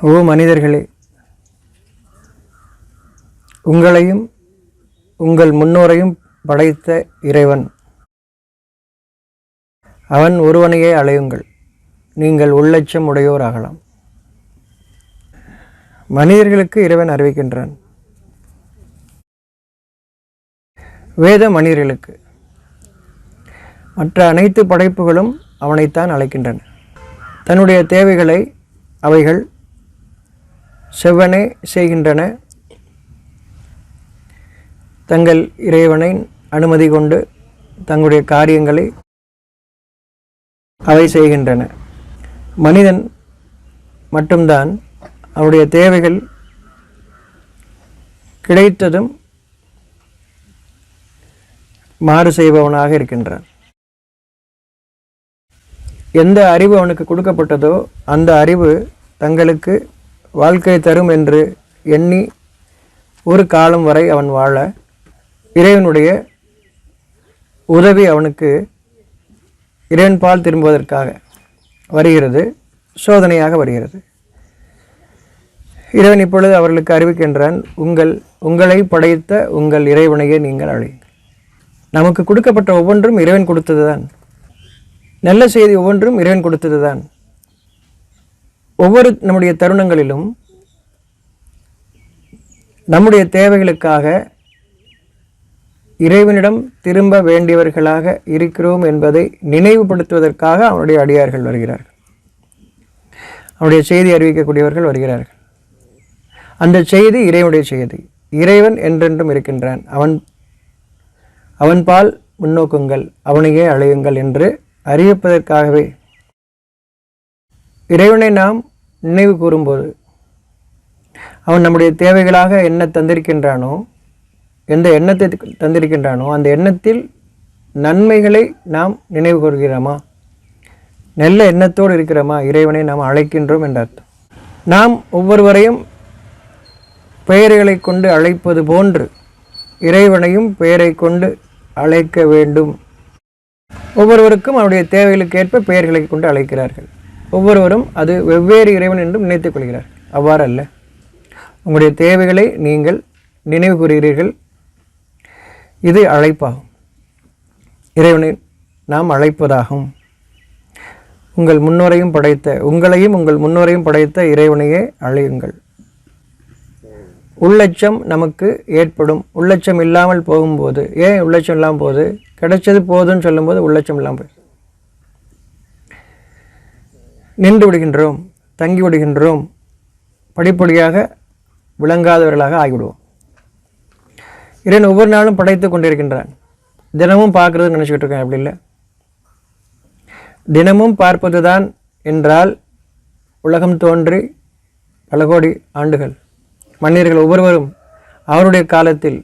ஓ மனிதர்களே உங்களையும் உங்கள் முன்னோரையும் படைத்த இறைவன். அவன் ஒருவனையே அலையுங்கள். நீங்கள் உள்ளட்சம் உடையோர் ஆகலாம் மனிதர்களுக்கு இறைவன் அறிவிக்கின்றான். வேத மனிதர்களுக்கு. மற்ற அனைத்து படைப்புகளும் அவனைத்தான் அழைக்கின்றன. தன்னுடைய தேவைகளை அவைகள் செவ்வனே செய்கின்றன. தங்கள் இறைவனை அனுமதி கொண்டு தங்களுடைய காரியங்களை அவை செய்கின்றன. மனிதன் மட்டும்தான் அவருடைய தேவைகள் கிடைத்ததும் மாறு செய்பவனாக இருக்கின்றான். எந்த அறிவு அவனுக்கு கொடுக்கப்பட்டதோ அந்த அறிவு தங்களுக்கு வாழ்க்கை தரும் என்று எண்ணி ஒரு காலம் வரை அவன் வாழ இறைவனுடைய உதவி அவனுக்கு இறைவன்பால் திரும்புவதற்காக வருகிறது சோதனையாக வருகிறது. இறைவன் இப்பொழுது அவர்களுக்கு அறிவிக்கின்றான் உங்கள் உங்களை படைத்த உங்கள் இறைவனையே நீங்கள் அழையுங்கள் நமக்கு கொடுக்கப்பட்ட ஒவ்வொன்றும் இறைவன் கொடுத்தது தான் நல்ல செய்தி ஒவ்வொன்றும் இறைவன் கொடுத்தது தான் ஒவ்வொரு நம்முடைய தருணங்களிலும் நம்முடைய தேவைகளுக்காக இறைவனிடம் திரும்ப வேண்டியவர்களாக இருக்கிறோம் என்பதை நினைவுபடுத்துவதற்காக அவனுடைய அடியார்கள் வருகிறார்கள். அவனுடைய செய்தி அறிவிக்கக்கூடியவர்கள் வருகிறார்கள். அந்த செய்தி இறைவனுடைய செய்தி. இறைவன் என்றென்றும் இருக்கின்றான். அவன் அவன்பால் முன்னோக்குங்கள் அவனையே அழையுங்கள் என்று அறிவிப்பதற்காகவே இறைவனை நாம் நினைவு கூறும்போது அவன் நம்முடைய தேவைகளாக என்ன தந்திருக்கின்றானோ எந்த எண்ணத்தை தந்திருக்கின்றானோ அந்த எண்ணத்தில் நன்மைகளை நாம் நினைவு கூறுகிறோமா? நல்ல எண்ணத்தோடு இருக்கிறோமா? இறைவனை நாம் அழைக்கின்றோம் என்ற அர்த்தம். நாம் ஒவ்வொருவரையும் பெயர்களை கொண்டு அழைப்பது போன்று இறைவனையும் பெயரை கொண்டு அழைக்க வேண்டும். ஒவ்வொருவருக்கும் அவருடைய தேவைகளுக்கு ஏற்ப பெயர்களை கொண்டு அழைக்கிறார்கள். ஒவ்வொருவரும் அது வெவ்வேறு இறைவன் என்றும் நினைத்துக் கொள்கிறார். அவ்வாறு அல்ல உங்களுடைய தேவைகளை நீங்கள் நினைவு கூறுகிறீர்கள். இது அழைப்பாகும். இறைவனை நாம் அழைப்பதாகும். உங்கள் முன்னோரையும் படைத்த உங்களையும் உங்கள் முன்னோரையும் படைத்த இறைவனையே அழையுங்கள். உள்ளட்சம் நமக்கு ஏற்படும். உள்ளட்சம் இல்லாமல் போகும்போது ஏன் உள்ளட்சம் இல்லாமல் போகுது? கிடைச்சது போதுன்னு சொல்லும்போது உள்ளச்சம் இல்லாமல் போகுது நின்று விடுகின்றோம் தங்கி விடுகின்றோம் படிப்படியாக விளங்காதவர்களாக ஆகிவிடுவோம். இறைவன் ஒவ்வொரு நாளும் படைத்து கொண்டிருக்கின்றான். தினமும் பார்க்குறது நினச்சிக்கிட்டு இருக்கேன் அப்படி இல்லை. தினமும் பார்ப்பது தான் என்றால் உலகம் தோன்றி பல கோடி ஆண்டுகள். மன்னியர்கள் ஒவ்வொருவரும் அவருடைய காலத்தில்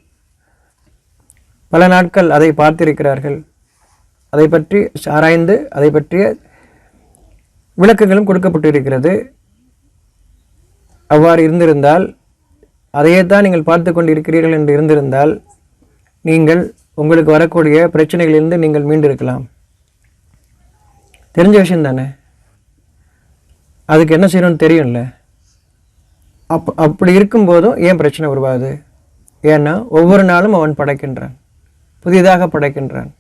பல நாட்கள் அதை பார்த்திருக்கிறார்கள். அதை பற்றி ஆராய்ந்து அதை பற்றிய விளக்கங்களும் கொடுக்கப்பட்டிருக்கிறது. அவ்வாறு இருந்திருந்தால் அதையே தான் நீங்கள் பார்த்து கொண்டு இருக்கிறீர்கள் என்று இருந்திருந்தால் நீங்கள் உங்களுக்கு வரக்கூடிய பிரச்சனைகளிலிருந்து நீங்கள் மீண்டிருக்கலாம். தெரிஞ்ச விஷயம் தானே? அதுக்கு என்ன செய்யணும்னு தெரியும்ல? அப் அப்படி இருக்கும்போதும் ஏன் பிரச்சனை உருவாகுது? ஏன்னா ஒவ்வொரு நாளும் அவன் படைக்கின்றான். புதிதாக படைக்கின்றான்.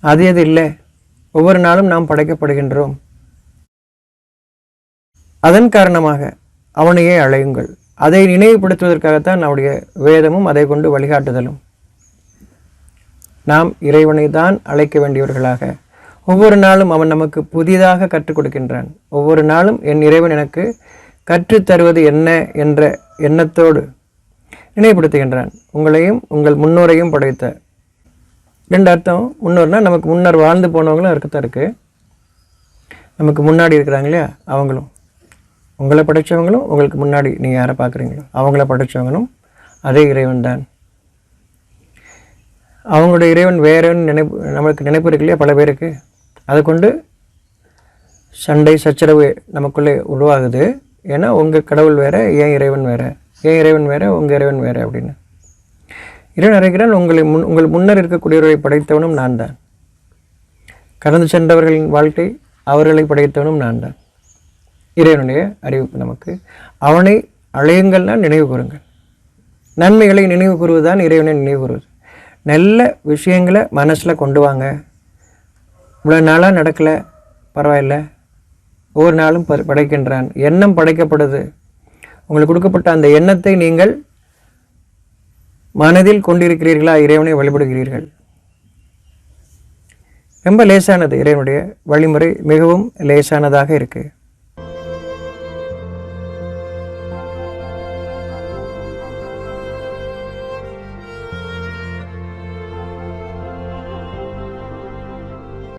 அது எது இல்லை? ஒவ்வொரு நாளும் நாம் படைக்கப்படுகின்றோம். அதன் காரணமாக அவனையே அழையுங்கள். அதை நினைவுபடுத்துவதற்காகத்தான் அவருடைய வேதமும் அதை கொண்டு வழிகாட்டுதலும். நாம் இறைவனை தான் அழைக்க வேண்டியவர்களாக. ஒவ்வொரு நாளும் அவன் நமக்கு புதிதாக கற்றுக் கொடுக்கின்றான். ஒவ்வொரு நாளும் என் இறைவன் எனக்கு கற்றுத்தருவது என்ன என்ற எண்ணத்தோடு நினைவுபடுத்துகின்றான். உங்களையும் உங்கள் முன்னோரையும் படைத்த. ரெண்டு அர்த்தம். முன்னோர்னால் நமக்கு முன்னர் வாழ்ந்து போனவங்களும் இருக்கத்தான் இருக்குது நமக்கு முன்னாடி இருக்கிறாங்க இல்லையா? அவங்களும். உங்களை படைத்தவங்களும் உங்களுக்கு முன்னாடி நீங்கள் யாரை பார்க்குறீங்களோ அவங்கள படைத்தவங்களும் அதே இறைவன் தான். அவங்களுடைய இறைவன் வேறன்னு நினைப்பு நம்மளுக்கு நினைப்பு இருக்கு இல்லையா? பல பேருக்கு. அதை கொண்டு சண்டை சச்சரவு நமக்குள்ளே உருவாகுது. ஏன்னா உங்கள் கடவுள் வேறு ஏன் இறைவன் வேறு. ஏன் இறைவன் வேறு உங்கள் இறைவன் வேறு அப்படின்னு. இறைவன் அறிகிறான் உங்களை முன் உங்கள் முன்னர் இருக்கக்கூடியவரை படைத்தவனும் நான் தான். கடந்து சென்றவர்களின் வாழ்க்கை அவர்களை படைத்தவனும் நான் தான். இறைவனுடைய அறிவிப்பு நமக்கு. அவனை அழையுங்கள்னா நினைவு கூறுங்கள். நன்மைகளை நினைவு கூறுவதுதான் இறைவனை நினைவு கூறுவது. நல்ல விஷயங்களை மனசில் கொண்டு வாங்க. இவ்வளோ நாளாக நடக்கலை பரவாயில்ல. ஒவ்வொரு நாளும் படைக்கின்றான். எண்ணம் படைக்கப்படுது. உங்களுக்கு கொடுக்கப்பட்ட அந்த எண்ணத்தை நீங்கள் மனதில் கொண்டிருக்கிறீர்களா? இறைவனை வழிபடுகிறீர்கள். ரொம்ப லேசானது இறைவனுடைய வழிமுறை. மிகவும் லேசானதாக இருக்குது